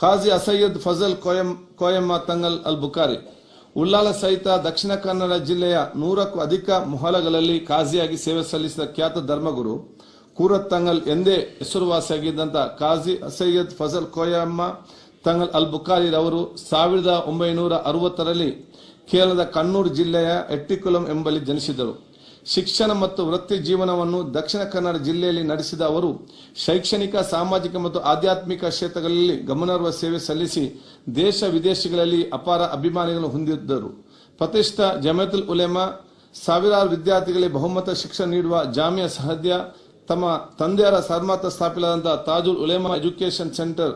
ಖಾಜಿ ಅಸಯ್ಯದ್ ಫಜಲ್ ಕೋಯಂ ಕೋಯಮ್ಮ ತಂಗಲ್ ಅಲ್ ಬುಕಾರಿ ಉಳ್ಳಾಲ ಸಹಿತ ದಕ್ಷಿಣ ಕನ್ನಡ ಜಿಲ್ಲೆಯ ನೂರಕ್ಕೂ ಅಧಿಕ ಮೊಹಲಗಳಲ್ಲಿ ಖಾಜಿಯಾಗಿ ಸೇವೆ ಸಲ್ಲಿಸಿದ ಖ್ಯಾತ ಧರ್ಮಗುರು ಕೂರತ್ ತಂಗಲ್ ಎಂದೇ ಹೆಸರುವಾಸಿಯಾಗಿದ್ದಂಥ ಖಾಜಿ ಅಸಯ್ಯದ್ ಫಜಲ್ ಕೊಯಮ್ಮ ತಂಗಲ್ ಅಲ್ ಬುಖಾರಿ ರವರು ಸಾವಿರದ ಒಂಬೈನೂರ ಅರವತ್ತರಲ್ಲಿ ಕೇರಳದ ಕಣ್ಣೂರು ಜಿಲ್ಲೆಯ ಎಟ್ಟಿಕುಲಂ ಎಂಬಲ್ಲಿ ಜನಿಸಿದರು. ಶಿಕ್ಷಣ ಮತ್ತು ವೃತ್ತಿ ಜೀವನವನ್ನು ದಕ್ಷಿಣ ಕನ್ನಡ ಜಿಲ್ಲೆಯಲ್ಲಿ ನಡೆಸಿದ ಅವರು, ಶೈಕ್ಷಣಿಕ, ಸಾಮಾಜಿಕ ಮತ್ತು ಆಧ್ಯಾತ್ಮಿಕ ಕ್ಷೇತ್ರಗಳಲ್ಲಿ ಗಮನಾರ್ಹ ಸೇವೆ ಸಲ್ಲಿಸಿ ದೇಶ ವಿದೇಶಗಳಲ್ಲಿ ಅಪಾರ ಅಭಿಮಾನಿಗಳನ್ನು ಹೊಂದಿದ್ದರು. ಪ್ರತಿಷ್ಠ ಜಮೇತುಲ್ ಉಲೆಮಾ, ಸಾವಿರಾರು ವಿದ್ಯಾರ್ಥಿಗಳಿಗೆ ಬಹುಮತ ಶಿಕ್ಷಣ ನೀಡುವ ಜಾಮಿಯಾ ಸಹದ್ಯ ತಮ್ಮ ತಂದೆಯರ ಸರ್ಮಾತ ಸ್ಥಾಪಿಸಲಾದಂತಹ ತಾಜುಲ್ ಉಲೇಮಾ ಎಜುಕೇಶನ್ ಸೆಂಟರ್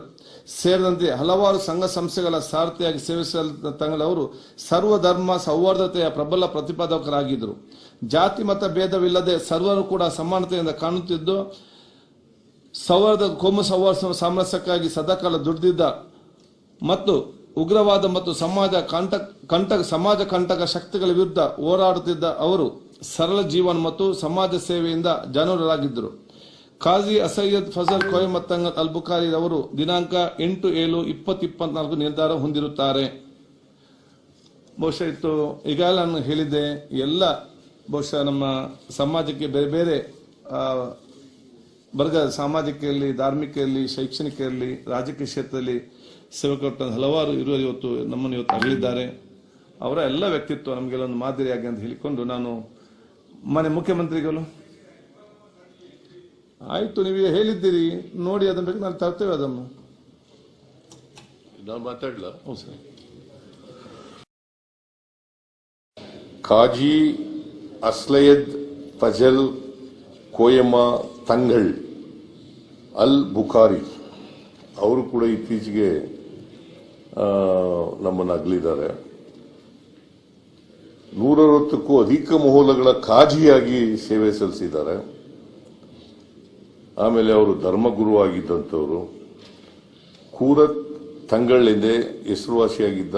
ಸೇರಿದಂತೆ ಹಲವಾರು ಸಂಘ ಸಂಸ್ಥೆಗಳ ಸಾರಥಿಯಾಗಿ ಸೇವಿಸಿದ ತಂಗಳವರು ಸರ್ವಧರ್ಮ ಸೌಹಾರ್ದತೆಯ ಪ್ರಬಲ ಪ್ರತಿಪಾದಕರಾಗಿದ್ದರು. ಜಾತಿ ಮತ ಭೇದವಿಲ್ಲದೆ ಸರ್ವರು ಕೂಡ ಸಮಾನತೆಯಿಂದ ಕಾಣುತ್ತಿದ್ದು, ಸೌಹಾರ್ದ ಕೋಮು ಸೌಹಾರ್ದ ಸಾಮರಸ್ಯಕ್ಕಾಗಿ ಸದಾಕಾಲ ದುಡಿದಿದ್ದ ಮತ್ತು ಉಗ್ರವಾದ ಮತ್ತು ಸಮಾಜ ಕಂಟಕ ಕಂಟಕ, ಸಮಾಜ ಕಂಟಕ ಶಕ್ತಿಗಳ ವಿರುದ್ಧ ಹೋರಾಡುತ್ತಿದ್ದ ಅವರು ಸರಳ ಜೀವನ ಮತ್ತು ಸಮಾಜ ಸೇವೆಯಿಂದ ಜನರಾಗಿದ್ದರು ಖಾಜಿ ಅಸಯ್ಯದ್ ಫಜಲ್ ಕೊಯಮತ್ತಂಗಲ್ ಅಲ್ ಬುಖಾರಿ ಅವರು ದಿನಾಂಕ ಎಂಟು ಏಳು ಇಪ್ಪತ್ತು ಇಪ್ಪತ್ನಾಲ್ಕು ನಿರ್ಧಾರ ಹೊಂದಿರುತ್ತಾರೆ. ಬಹುಶಃ ಇತ್ತು ಈಗಾಗಲೇ ನಾನು ಹೇಳಿದ್ದೆ, ಎಲ್ಲ ಬಹುಶಃ ನಮ್ಮ ಸಮಾಜಕ್ಕೆ ಬೇರೆ ಬೇರೆ ವರ್ಗ ಸಾಮಾಜಿಕ ಇರಲಿ ಧಾರ್ಮಿಕ ಇರಲಿ ರಾಜಕೀಯ ಕ್ಷೇತ್ರದಲ್ಲಿ ಸೇವೆ ಕೊಟ್ಟ ಹಲವಾರು ಇರುವ ಇವತ್ತು ನಮ್ಮನ್ನು ಇವತ್ತು ಅಗಲಿದ್ದಾರೆ ಅವರ ಎಲ್ಲ ವ್ಯಕ್ತಿತ್ವ ನಮಗೆಲ್ಲ ಒಂದು ಮಾದರಿಯಾಗಿ ಅಂತ ಹೇಳಿಕೊಂಡು ನಾನು ಮನೆ ಮುಖ್ಯಮಂತ್ರಿಗಳು. ಆಯ್ತು ನೀವು ಹೇಳಿದ್ದೀರಿ. ನೋಡಿ ಅದನ್ನ ಬೇಕು ನಾನು ತರ್ತೇವೆ ಅದನ್ನು. ನಾನು ಮಾತಾಡ್ಲಾ? ಹ್ಞೂ ಸರ್. ಕಾಜಿ ಅಸ್ಲಯದ್ ಫಜಲ್ ಕೋಯಮ್ಮ ತಂಗಳ್ ಅಲ್ ಬುಖಾರಿ ಅವರು ಕೂಡ ಇತ್ತೀಚೆಗೆ ನಮ್ಮನ್ನು ಅಗಲಿದ್ದಾರೆ. ನೂರವತ್ತಕ್ಕೂ ಅಧಿಕ ಮಹೋಲಗಳ ಕಾಜಿಯಾಗಿ ಸೇವೆ ಸಲ್ಲಿಸಿದ್ದಾರೆ. ಆಮೇಲೆ ಅವರು ಧರ್ಮಗುರು ಆಗಿದ್ದಂಥವರು. ಕೂರತ್ ತಂಗಳ್ ಎಂದೇ ಹೆಸರುವಾಸಿಯಾಗಿದ್ದ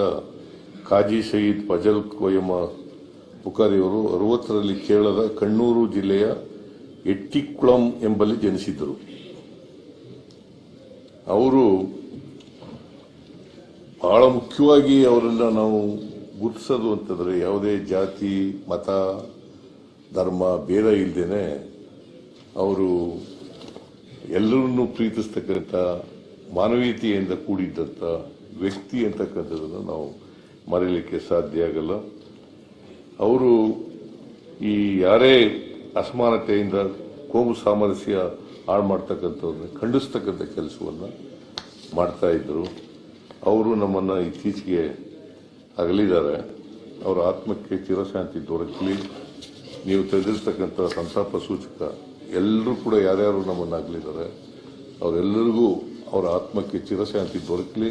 ಕಾಜಿ ಶಹೀದ್ ಫಜಲ್ ಕೋಯಮ್ಮ ಪುಕಾರಿಯವರು ಅರವತ್ತರಲ್ಲಿ ಕೇರಳದ ಕಣ್ಣೂರು ಜಿಲ್ಲೆಯ ಎಟ್ಟಿಕುಳಂ ಎಂಬಲ್ಲಿ ಜನಿಸಿದ್ದರು. ಅವರು ಬಹಳ ಮುಖ್ಯವಾಗಿ ಅವರನ್ನ ನಾವು ಗುರುತಿಸೋದು ಅಂತಂದರೆ ಯಾವುದೇ ಜಾತಿ, ಮತ, ಧರ್ಮ, ಭೇದ ಇಲ್ಲದೇನೆ ಅವರು ಎಲ್ಲರನ್ನೂ ಪ್ರೀತಿಸ್ತಕ್ಕಂಥ ಮಾನವೀಯತೆಯಿಂದ ಕೂಡಿದ್ದಂಥ ವ್ಯಕ್ತಿ ಅಂತಕ್ಕಂಥದ್ದನ್ನು ನಾವು ಮರೆಯಲಿಕ್ಕೆ ಸಾಧ್ಯ ಆಗಲ್ಲ. ಅವರು ಈ ಯಾರೇ ಅಸಮಾನತೆಯಿಂದ ಕೋಮು ಸಾಮರಸ್ಯ ಹಾಳು ಮಾಡ್ತಕ್ಕಂಥವ್ರನ್ನ ಖಂಡಿಸ್ತಕ್ಕಂಥ ಕೆಲಸವನ್ನು ಮಾಡ್ತಾ ಇದ್ರು ಅವರು ನಮ್ಮನ್ನು ಇತ್ತೀಚೆಗೆ ಅಗಲಿದ್ದಾರೆ. ಅವರ ಆತ್ಮಕ್ಕೆ ಚಿರಶಾಂತಿ ದೊರಕಲಿ. ನೀವು ತೆಗೆದಿರ್ತಕ್ಕಂಥ ಸಂತಾಪ ಸೂಚಕ ಎಲ್ಲರೂ ಕೂಡ ಯಾರ್ಯಾರು ನಮ್ಮನ್ನು ಅಗಲಿದ್ದಾರೆ, ಅವರೆಲ್ಲರಿಗೂ ಅವರ ಆತ್ಮಕ್ಕೆ ಚಿರಶಾಂತಿ ದೊರಕಲಿ.